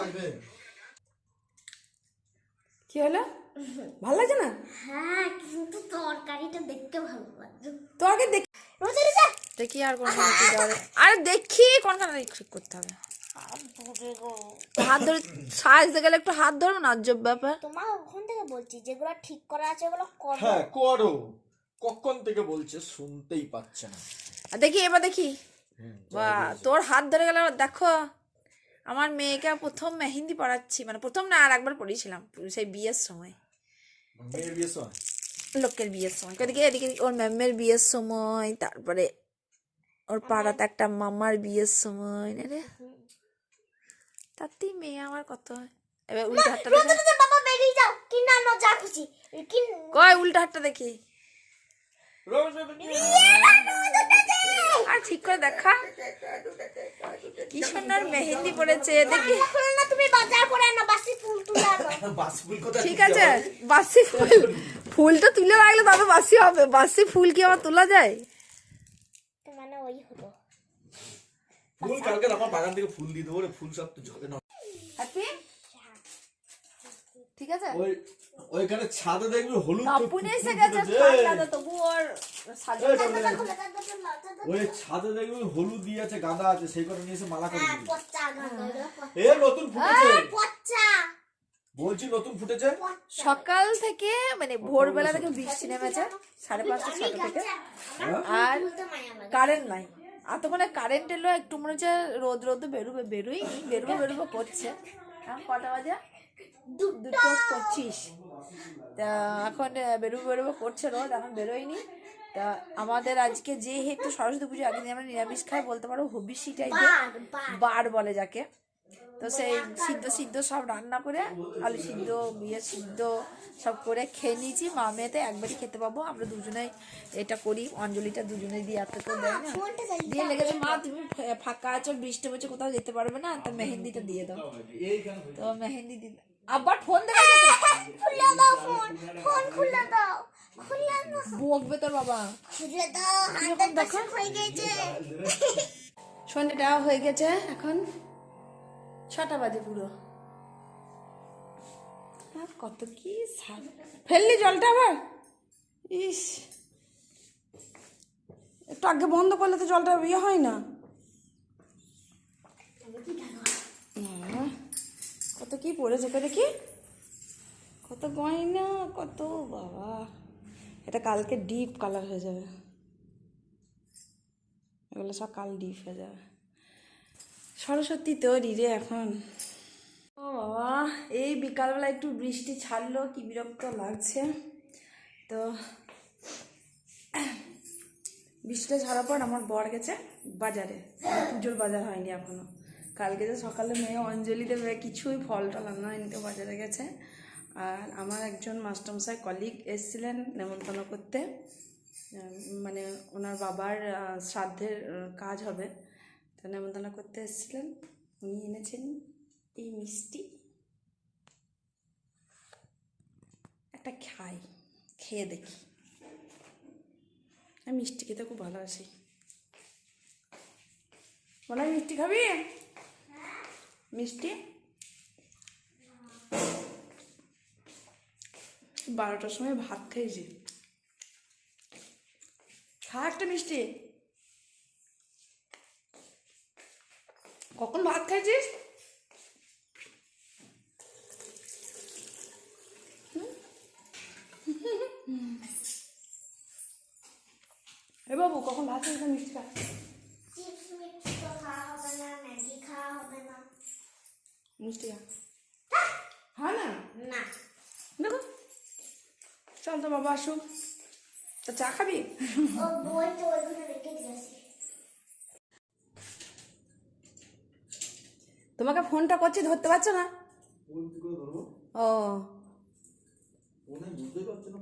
লাগবে কি হলো? ভালো লাগছে না? হ্যাঁ কিন্তু তরকারিটা দেখতে ভালো লাগছে। দেখি আর কোন আরে দেখি কোনখানে ঠিক করতে হবে। হাত ধরে সাজতে গেলে একটু হাত ধরো না আজব ব্যাপার। তোমার ওখান থেকে বলছি যেগুলো ঠিক করা আছে ওগুলো করো। হ্যাঁ করো। কখন থেকে বলছে শুনতেই পাচ্ছে না। আর দেখি এবার দেখি। বা তোর হাত ধরে গেলে দেখো আমার মেয়েকে প্রথম মেহেন্দি পড়াচ্ছি মানে প্রথম না আর একবার পড়িয়েছিলাম সেই বিয়ের সময়। মেয়ের বিয়ে সময়? লোকের বিয়ের সময় এদিকে এদিকে ওর ম্যামের বিয়ের সময় তারপরে ওর পাড়াতে একটা মামার বিয়ের সময় না রে। তাতেই মেয়ে আমার কত হয়। এবার উল্টা হাতটা বাবা বেরিয়ে যাও কি না যা খুশি কয় উল্টা হাতটা দেখি। আর ঠিক করে দেখা। কি সুন্দর মেহেন্দি পড়েছে দেখি। না তুমি বাজার করে আনো বাসি ফুল তুলে আনো। বাসফুল কথা ঠিক আছে বাসি ফুল ফুল তো তুলে রাখলে তবে বাসি হবে। বাসি ফুল কি আবার তোলা যায়? মানে ওই হলো। ফুল কালকে আমার বাগান থেকে ফুল দিয়ে দেবো ফুল সব তো ঝরে না ঠিক আছে? ওই ওইখানে ছাদে দেখবি হলুদ এসে গেছে তবু ওর ওই ছাদে দেখবি হলুদ দিয়ে আছে গাঁদা আছে সেই করে নিয়ে এসে মালা করে দিবি। এ নতুন ফুটেছে। বলছি নতুন ফুটেছে? সকাল থেকে মানে ভোরবেলা থেকে বৃষ্টি নেমেছে সাড়ে পাঁচটা ছটা থেকে। আর কারেন্ট নাই। এতক্ষণে কারেন্ট এলো একটু মনে হচ্ছে রোদ রোদ বেরোবে বেরোই বেরোবো বেরোবো করছে। এখন কটা বাজে? দুটো পঁচিশ তা এখন বেরোবো বেরোবো করছে রোদ এখন বেরোয়নি। তা আমাদের আজকে যেহেতু সরস্বতী পুজো আগে আমরা নিরামিষ খাই বলতে পারো হবিষি টাইপের বার বলে যাকে। তো সেই সিদ্ধ সিদ্ধ সব রান্না করে আলু সিদ্ধ বিয়ে সিদ্ধ সব করে খেয়ে নিয়েছি। মা মেয়েতে একবারই খেতে পাবো। আমরা দুজনেই এটা করি। অঞ্জলিটা দুজনে দিয়ে এত তো দেয় না? দিয়ে লেগেছে মা তুমি ফাঁকা আছো বৃষ্টি পড়ছে কোথাও যেতে পারবে না? তো মেহেন্দিটা দিয়ে দাও। তো মেহেন্দি দিতে আবার ফোন দেবে খুলে দাও ফোন ফোন খুলে দাও খুলে দাও। বকবে তোর বাবা। খুলে দাও হাতে দেখো। হয়ে গেছে। সন্ধ্যেটা হয়ে গেছে এখন। ছটা বাজে পুরো। আর কত কি ফেললি জলটা আবার? ইস। একটু আগে বন্ধ করলে তো জলটা ইয়ে হয় না। কত কি পড়েছে করে কি কত গয়না কত বাবা। এটা কালকে ডিপ কালার হয়ে যাবে। এগুলো সব কাল ডিপ হয়ে যাবে। সরস্বতী তৈরি রে এখন। ও বাবা, এই বিকালবেলা একটু বৃষ্টি ছাড়লো, কি বিরক্ত লাগছে। তো বৃষ্টিটা ছাড়ার পর আমার বর গেছে বাজারে। পুজোর বাজার হয়নি এখনও। কালকে যে সকালে মেয়ে অঞ্জলি দেবে, কিছুই ফল টল আনা তো বাজারে গেছে। আর আমার একজন মাস্টারমশাই কলিগ এসেছিলেন নেমন্তন্ন করতে। মানে ওনার বাবার শ্রাদ্ধের কাজ হবে। তো নেমন্তন্ন করতে এসেছিলেন। উনি এনেছেন এই মিষ্টি। একটা খাই, খেয়ে দেখি। আমি মিষ্টি খেতে খুব ভালোবাসি। বলা মিষ্টি খাবি? মিষ্টি? বারোটার সময় ভাত খেয়েছি খা একটা মিষ্টি। কখন ভাত খাইছিস? এ বাবু কখন ভাত খাইছিস? মিষ্টি খা। মিষ্টি খা। হ্যাঁ না? না। দেখো। চল তো বাবা আসুক। তো চা খাবি? ও বই তো ওইখানে রেখে দিয়েছি। তোমাকে ফোনটা করছি, ধরতে পারছ না? ও।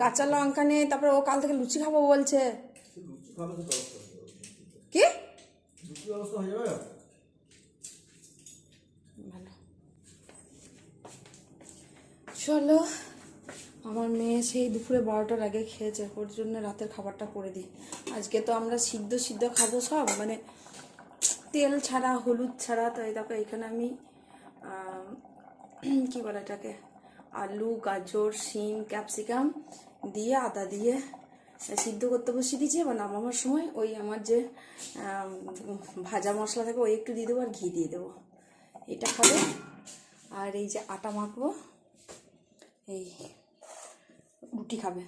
কাঁচা লঙ্কা নেই, তারপরে ও কাল থেকে লুচি খাব বলছে। কি? চলো, আমার মেয়ে সেই দুপুরে বারোটার আগে খেয়েছে, ওর জন্য রাতের খাবারটা করে দিই। আজকে তো আমরা সিদ্ধ সিদ্ধ খাব সব মানে তেল ছাড়া, হলুদ ছাড়া, তো এই দেখো এখানে আমি কি বলে এটাকে, আলু, গাজর, শিম, ক্যাপসিকাম দিয়ে আদা দিয়ে সিদ্ধ করতে বসিয়ে দিয়েছি। এবার নামানোর সময় ওই আমার যে ভাজা মশলা থাকে ওই একটু দিয়ে দেবো আর ঘি দিয়ে দেবো। এটা খাবে। আর এই যে আটা মাখবো, এই রুটি খাবে।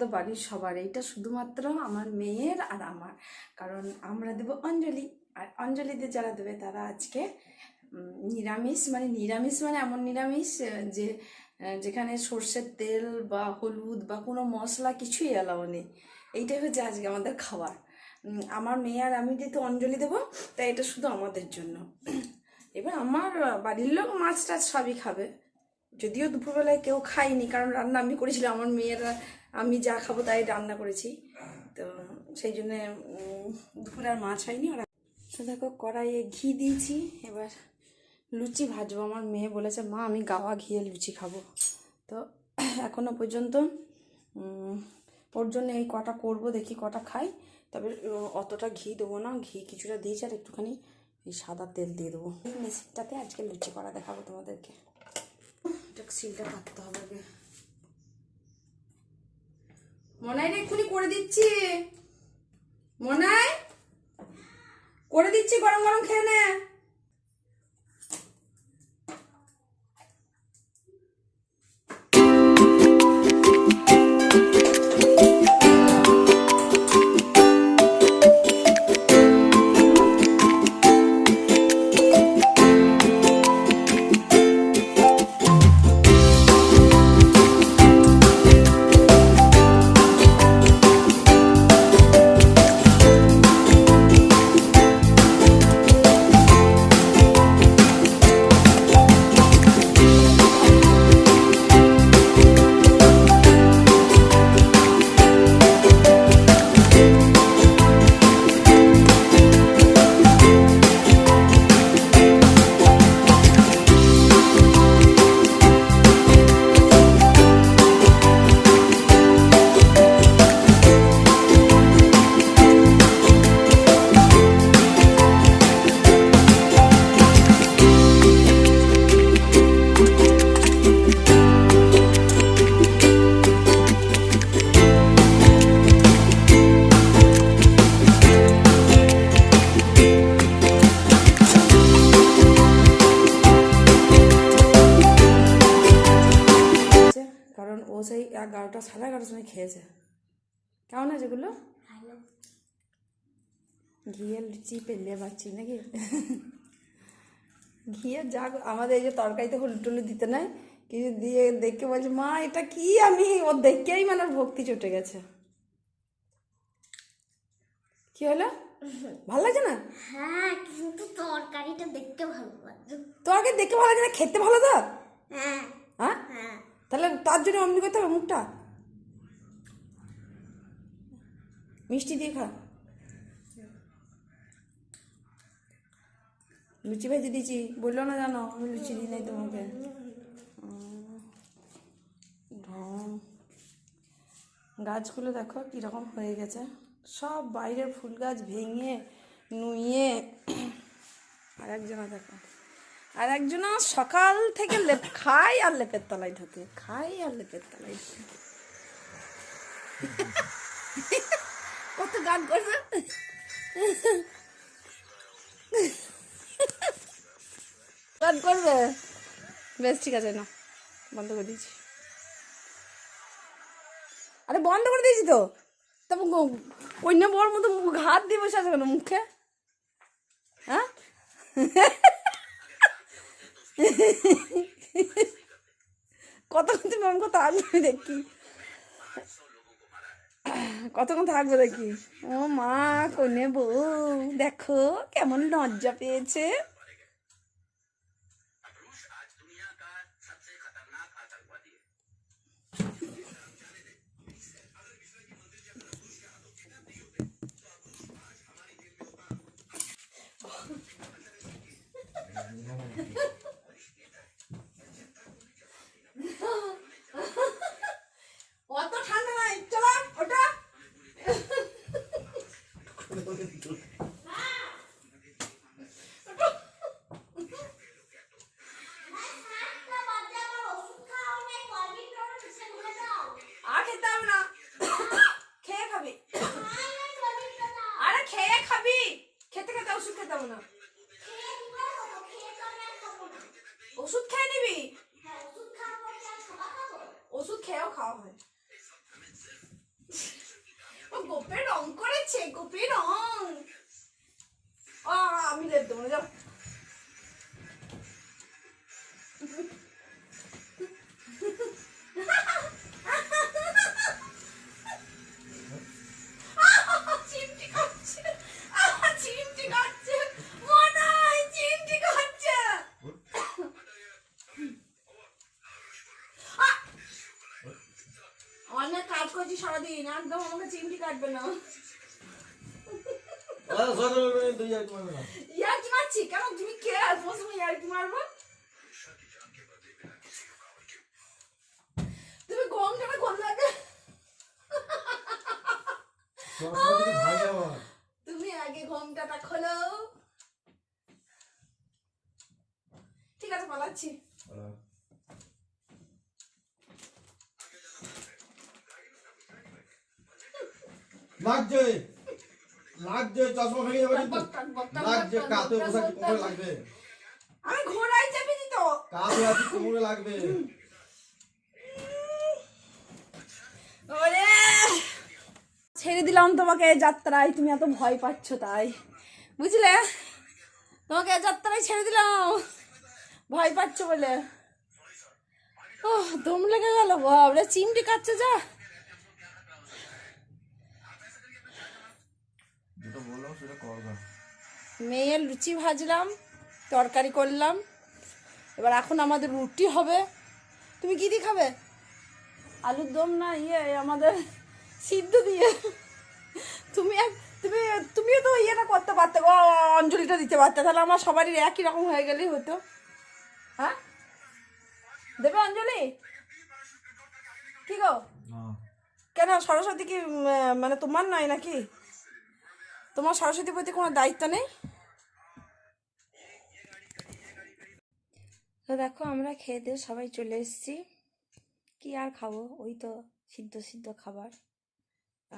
আমাদের বাড়ির সবার, এইটা শুধুমাত্র আমার মেয়ের আর আমার। কারণ আমরা দেবো অঞ্জলি, আর অঞ্জলিতে যারা দেবে তারা আজকে নিরামিষ মানে নিরামিষ মানে এমন নিরামিষ যে যেখানে সর্ষের তেল বা হলুদ বা কোনো মশলা কিছুই এলাও নেই। এইটাই হচ্ছে আজকে আমাদের খাবার। আমার মেয়ে আর আমি যেহেতু অঞ্জলি দেবো, তাই এটা শুধু আমাদের জন্য। এবার আমার বাড়ির লোক মাছ টাছ সবই খাবে। যদিও দুপুরবেলায় কেউ খায়নি, কারণ রান্না আমি করেছিলাম, আমার মেয়েরা আমি যা খাব তাই রান্না করেছি। তো সেই জন্যে দুপুরে আর মাছ হয়নি। ওরা তো দেখো, কড়াইয়ে ঘি দিয়েছি। এবার লুচি ভাজবো। আমার মেয়ে বলেছে, মা, আমি গাওয়া ঘিয়ে লুচি খাব। তো এখনও পর্যন্ত ওর জন্য এই কটা করব, দেখি কটা খাই। তবে অতটা ঘি দেবো না। ঘি কিছুটা দিয়েছি আর একটুখানি এই সাদা তেল দিয়ে দেবো। এই আজকে লুচি করা দেখাবো তোমাদেরকে। সিলটা কাটতে হবে আগে মনাই রে এক্ষুনি করে দিচ্ছি। মনাই করে দিচ্ছি গরম গরম খেয়ে নে। এগারোটা সাড়ে এগারোটার সময় খেয়েছে। কেমন আছে যেগুলো ভালো। ঘিয়ের লুচি পেলে পাচ্ছি নাকি? ঘিয়ের যা আমাদের এই যে তরকারিতে হলুদ টলুদ দিতে নাই কিছু দিয়ে দেখে বলছে মা এটা কি আমি? ও দেখেই মানে ভক্তি চটে গেছে। কি হলো? ভালো লাগছে না? হ্যাঁ কিন্তু তরকারিটা দেখতে ভালো লাগছে। তরকারি দেখে ভালো লাগছে না? খেতে ভালো তো? হ্যাঁ। তাহলে তার জন্য অমনি করতে হবে মুখটা? মিষ্টি দিয়ে খা। লুচি ভেজে দিয়েছি। বলল না জানো, আমি লুচি দিই নাই তোমাকে। গাছগুলো দেখো কীরকম হয়ে গেছে। সব বাইরের ফুল গাছ ভেঙে নুয়ে আর একজনা দেখো। আর একজনা সকাল থেকে লেপ খাই আর লেপের তলায় ঢোকে খাই আর লেপের তলায় ঢোকে কত গান করছে গান করবে? বেশ, ঠিক আছে, না। বন্ধ করে দিয়েছি। আরে, বন্ধ করে দিয়েছি তো? তারপর কন্যা বর মতো হাত দিয়ে বসে আছে কেন, মুখে? হ্যাঁ? কত তুমি আমাকে থাকবে দেখি? কতক্ষণ থাকবে দেখি? ও মা, কোনে বউ। দেখো, কেমন লজ্জা পেয়েছে। はい。আমি লেপ দেবো যাও। অনেক কাজ করছি সারাদিন একদম আমাকে চিমটি কাটবে না। আরে সর সর, সর, তুই আর কি মারবি না। ইয়ার কি মারছি কেন তুমি কে তোমার সঙ্গে ইয়ার মারবো তুমি গম কেন কোন লাগে। তুমি আগে ঘোমটাটা খোলো ঠিক আছে পালাচ্ছি। লাগছে লাগছে চশমা ভেঙে যাবে কিন্তু লাগছে কাতে কোমরে লাগবে। আমি চেপে দিত কাতে আছি কোমরে লাগবে। ওরে! ছেড়ে দিলাম তোমাকে যাত্রায় তুমি এত ভয় পাচ্ছ তাই। বুঝলে? তোমাকে যাত্রায় ছেড়ে দিলাম। ভয় পাচ্ছ বলে। ও দম লেগে গেল বাবরে চিমটি কাটছে যা। মেয়ের লুচি ভাজলাম তরকারি করলাম এবার এখন আমাদের রুটি হবে। তুমি কি দিয়ে খাবে? আলুর দম না ইয়ে আমাদের সিদ্ধ দিয়ে। তুমি তুমি তুমিও তো ইয়েটা করতে পারতে গো অঞ্জলিটা দিতে পারতে। তাহলে আমার সবারই একই রকম হয়ে গেলেই হতো। হ্যাঁ? দেবে অঞ্জলি? কি গো? কেন সরস্বতী কি মানে তোমার নয় নাকি? তোমার সরস্বতীর প্রতি কোনো দায়িত্ব নেই? তো দেখো, আমরা খেয়ে দিয়ে সবাই চলে এসেছি। কি আর খাব? ওই তো সিদ্ধ সিদ্ধ খাবার।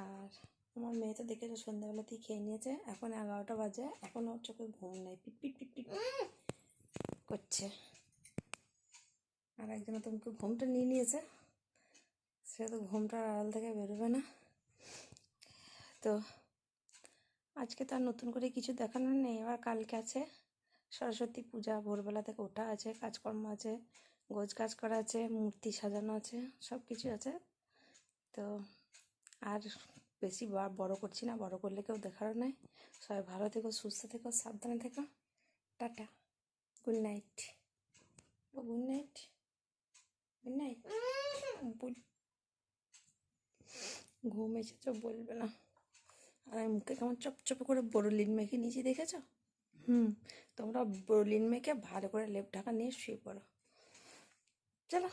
আর আমার মেয়ে তো দেখেছ সন্ধ্যাবেলাতেই খেয়ে নিয়েছে। এখন এগারোটা বাজে, এখন ওর চোখে ঘুম নেই। পিট পিট পিট পিট করছে। আর একজন তো মুখে ঘুমটা নিয়ে নিয়েছে। সে তো ঘুমটার আড়াল থেকে বেরোবে না। তো আজকে তো আর নতুন করে কিছু দেখানোর নেই, এবার কালকে আছে সরস্বতী পূজা, ভোরবেলা থেকে ওঠা আছে, কাজকর্ম আছে গোজ কাজ করা আছে, মূর্তি সাজানো আছে সব কিছু আছে। তো আর বেশি বড় করছি না, বড় করলে কেউ দেখারও নাই। সবাই ভালো থেকো, সুস্থ থেকো, সাবধানে থেকো। Tata. Good night good night good night ঘুম এসেছে, বলবে না। আর আমি মুখে কেমন চপচপে করে বড়লিন মেখে নিচে দেখেছ? হুম। তোমরা বড়লিন মেখে ভালো করে লেপ ঢাকা নিয়ে শুয়ে পড়ো। চলো।